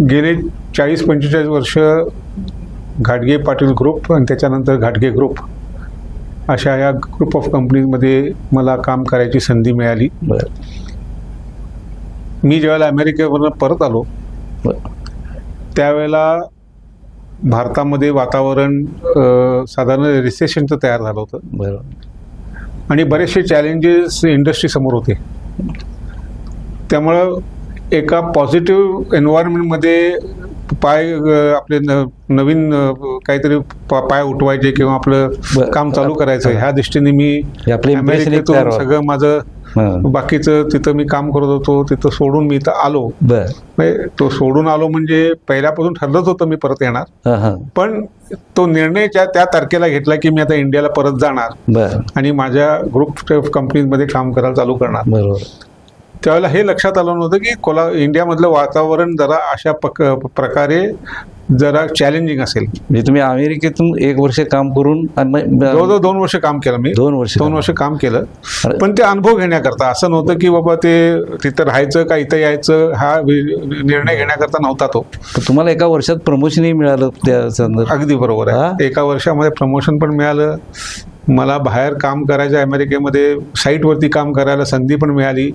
गेले चाळीस पंचेचाळीस वर्ष घाटगे पाटील ग्रुप आणि त्याच्यानंतर घाटगे ग्रुप अशा या ग्रुप ऑफ कंपनीमध्ये मला काम करायची संधी मिळाली. मी ज्यावेळेला अमेरिकेवरून परत आलो त्यावेळेला भारतामध्ये वातावरण साधारण रिसेशनचं तयार झालं होतं. बरं. आणि बरेचसे चॅलेंजेस इंडस्ट्री समोर होते. त्यामुळं एका पॉझिटिव्ह एन्व्हायरमेंटमध्ये पाय आपले नवीन काहीतरी पाय उठवायचे किंवा आपलं. काम चालू करायचं ह्या दृष्टीने मी अमेरिकेतून. सगळं माझं बाकीचं तिथं मी काम करत होतो तिथं सोडून मी इथं आलो. म्हणजे तो सोडून आलो म्हणजे पहिल्यापासून ठरलंच होतं मी परत येणार. पण तो निर्णय त्या तारखेला घेतला की मी आता इंडियाला परत जाणार. आणि माझ्या ग्रुप कंपनीमध्ये काम करायला चालू करणार. बरोबर. त्यावेळेला हे लक्षात आलं नव्हतं की कोला इंडियामधलं वातावरण जरा अशा पक प्रकारे जरा चॅलेंजिंग असेल. म्हणजे तुम्ही अमेरिकेतून एक वर्ष काम करून जवळजवळ दोन वर्ष काम केलं मी. दोन वर्ष दोन वर्ष काम केलं. पण ते अनुभव घेण्याकरता असं नव्हतं की बाबा ते तिथं राहायचं का इथं यायचं हा निर्णय घेण्याकरता नव्हता तो. तुम्हाला एका वर्षात प्रमोशनही मिळालं त्या अगदी बरोबर हा? आहे एका वर्षामध्ये प्रमोशन पण मिळालं. मला बाहेर काम करायचं अमेरिकेमध्ये साईटवरती काम करायला संधी पण मिळाली.